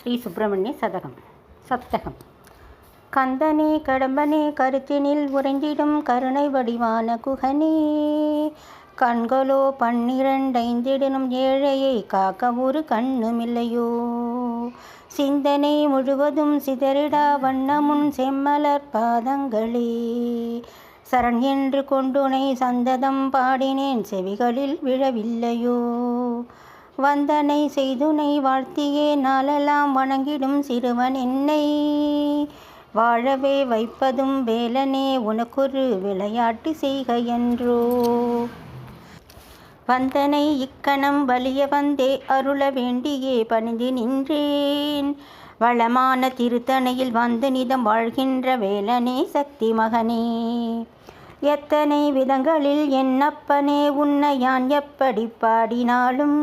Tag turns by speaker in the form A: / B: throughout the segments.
A: ஸ்ரீ சுப்பிரமணிய சதகம் சப்தகம். கந்தனே கடம்பனே கருத்தினில் உறைந்திடும் கருணை வடிவான குகனே. கண்களோ பன்னிரண்டைந்திடனும் ஏழையை காக்க ஒரு கண்ணுமில்லையோ சிந்தனை முழுவதும் சிதறிடா வண்ணமுன் செம்மலர் பாதங்களே. சரண் என்று கொண்டுனை சந்ததம் பாடினேன் செவிகளில் விழவில்லையோ. வந்தனை செய்துனை வாழ்த்தியே நாளெல்லாம் வணங்கிடும் சிறுவன் என்னை. வாழவே வைப்பதும் வேலனே உனக்கொரு விளையாட்டு செய்க என்றோ வந்தனை இக்கணம் வலிய வந்தே அருள வேண்டியே பணிந்து நின்றேன். வளமான திருத்தணையில் வந்து நிதம் வாழ்கின்ற வேலனே சக்தி மகனே. எத்தனை விதங்களில் என்னப்பனே உன்னை யான் எப்படி பாடினாலும்?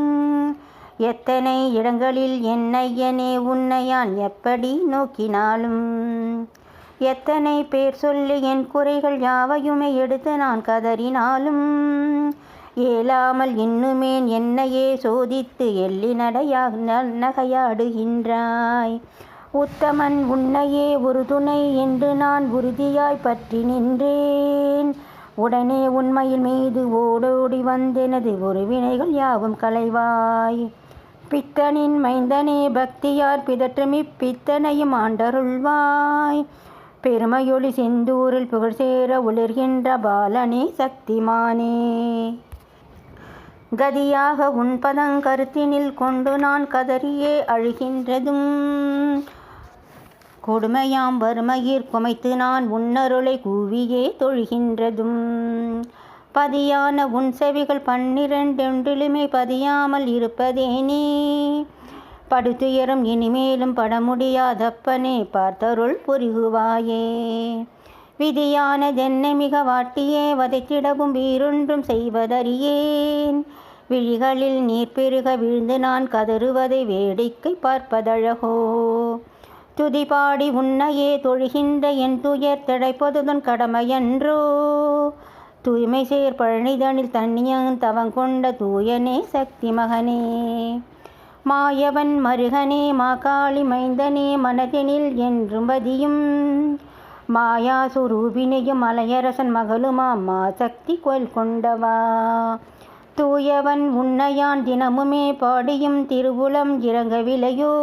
A: எத்தனை இடங்களில் என்னையனே உன்னை யான் எப்படி நோக்கினாலும்? எத்தனை பேர் சொல்லி என் குறைகள் யாவையுமே எடுத்து நான் கதறினாலும்? ஏலாமல் இன்னுமேன் என்னையே சோதித்து எள்ளி நடையாக நகையாடுகின்றாய். உத்தமன் உன்னையே ஒரு துணை என்று நான் உறுதியாய் பற்றி நின்றேன். உடனே உண்மையில் மீது ஓடோடி வந்தெனது ஒரு வினைகள் யாவும் களைவாய். பித்தனின் மைந்தனே பக்தியார் பிதற்றும் இப்பித்தனையும் ஆண்டருள்வாய். பெருமையொளி செந்தூரில் புகழ் சேர ஒளிர்கின்ற பாலனே சக்திமானே. கதியாக உன் பதங்கருத்தினில் கொண்டு நான் கதறியே அழுகின்றதும். கொடுமையாம் வறுமையிற் குமைத்து நான் உன்னருளை கூவியே தொழுகின்றதும். பதியான உன் செவிகள் பன்னிரண்டென்றிலுமே பதியாமல் இருப்பதேனே படுத்துயரும் இனிமேலும் பட முடியாதப்பனே பார்த்தருள் புரிகுவாயே. விதியானதென்னை மிக வாட்டியே வதைத்திடவும் வீரொன்றும் செய்வதறியேன். விழிகளில் நீர் பெருக விழுந்து நான் கதறுவதை வேடிக்கை பார்ப்பதழகோ. துதிபாடி உன்னையே தொழுகின்ற என் துயர் திடைப்பதுதன் கடமையன்றோ. தூய்மை சேர் பழனிதனில் தண்ணியன் தவங்கொண்ட தூயனே சக்தி மகனே. மாயவன் மருகனே மா காளி மைந்தனே மனதினில் என்றும் பதியும் மாயா சுரூபினியும் மலையரசன் மகளுமா மா சக்தி கோயில் கொண்டவா. தூயவன் உன்னையான் தினமுமே பாடியும் திருவுளம் இறங்கவில்லையோ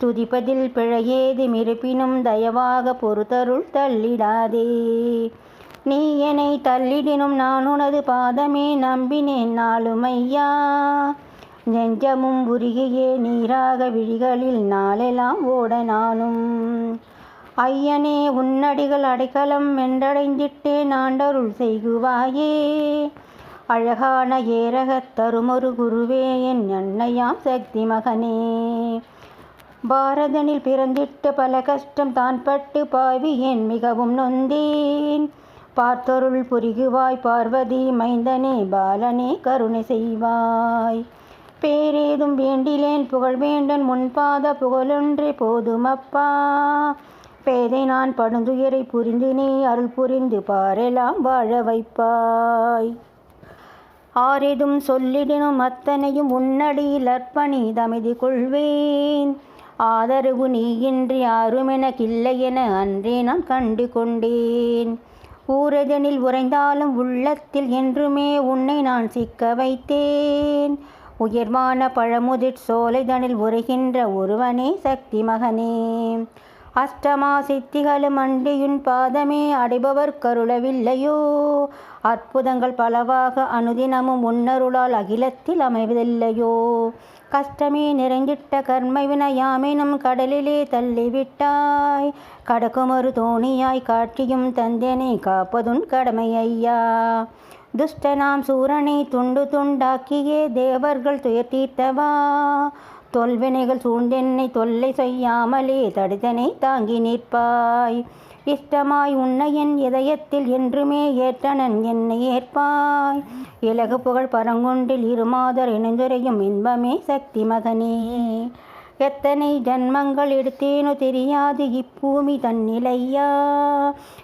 A: துதிப்பதில் பிழையேதும் மிருப்பினும் தயவாக பொறுத்தருள் தள்ளிடாதே. நீ என்னை தள்ளிடினும் நான் உனது பாதமே நம்பினேன் நாளும் ஐயா நெஞ்சமும் உருகியே நீராக விழிகளில் நாளெல்லாம் ஓட நானும். ஐயனே உன்னடிகள் அடைக்கலம் வென்றடைந்திட்டே நாண்டருள் செய்குவாயே. அழகான ஏரகத் தருமொரு குருவே என் அன்னையாம் சக்தி மகனே பாரதனில் பிறந்திட்டு பல கஷ்டம் தான் பட்டு பாவி என் மிகவும் நொந்தேன். பார்த்தருள் புரிகுவாய் பார்வதி மைந்தனே பாலனே கருணை செய்வாய். பேரேதும் வேண்டிலேன் புகழ் வேண்டன் முன்பாத புகழொன்றே போதுமப்பா பேதை நான் படுந்துயரை புரிந்து நீ அருள் புரிந்து பாரெல்லாம் வாழ வைப்பாய். ஆரெதும் சொல்லிடினும் அத்தனையும் உன்னடியில் அர்ப்பணி தமதி கொள்வேன். ஆதரவு நீ இன்றி யாருமெனக்கில்லை என அன்றே நான் கண்டு கொண்டேன் ஊரதனில் உறைந்தாலும் உள்ளத்தில் என்றுமே உன்னை நான் சிக்க வைத்தேன். உயர்வான பழமுதிர் சோலைதனில் உரைகின்ற ஒருவனே சக்தி மகனே அஷ்டமா சித்திகளும் அண்டியுன் பாதமே அடைபவர் கருளவில்லையோ? அற்புதங்கள் பலவாக அனுதினமும் உன்னருளால் அகிலத்தில் அமைவதில்லையோ? கஷ்டமே நிறைந்திட்ட கர்மவினை வினையாமெனும் கடலிலே தள்ளிவிட்டாய். கடக்குமொரு தோணியாய் காட்சியும் தந்தேனை காப்பதுன் கடமை ஐயா துஷ்டனாம் சூரனை துண்டு துண்டாக்கியே தேவர்கள் துயர் தீர்த்தவா? தொல்வினைகள் சூழ்ந்தென்னை தொல்லை செய்யாமலே தடுதனை தாங்கி நிற்பாய். இஷ்டமாய் உன்னை என் இதயத்தில் என்றுமே ஏற்றனன் என்னை ஏற்பாய். இலகு புகழ் பரங்குன்றில் இருமாதர் இணைந்துரையும் இன்பமே சக்தி மகனே. எத்தனை ஜன்மங்கள் எடுத்தேனோ தெரியாது இப்பூமி தன்னிலையா.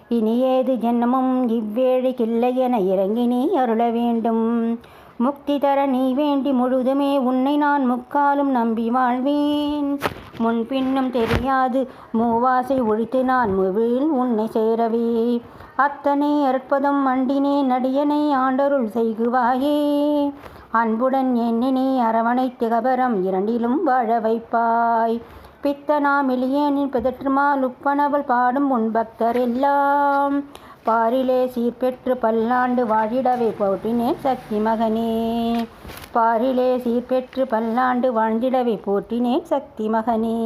A: இனி ஏது ஜென்மமும் இவ்வேழைக்கில்லை என இறங்கி நீ அருள வேண்டும். முக்தி தர நீ வேண்டி முழுதுமே உன்னை நான் முக்காலும் நம்பி வாழ்வேன். முன்பின்னும் தெரியாது மூவாசை ஒழித்து நான் முவில் உன்னை சேரவே. அத்தனை அற்புதம் மண்டினே நடியனை ஆண்டருள் செய்குவாயே. அன்புடன் எண்ணினே அரவணை திகபரம் இரண்டிலும் வாழ வைப்பாய். பித்தனா எளியனின் பிதற்றுமால் உப்பனவள் பாடும் உன் பக்தர் எல்லாம் பாரிலே சீர்பெற்று பல்லாண்டு வாழிடவே போற்றினேன் சக்தி மகனே பாரிலே சீர்பெற்று பல்லாண்டு வாழ்ந்திடவே போற்றினேன் சக்தி மகனே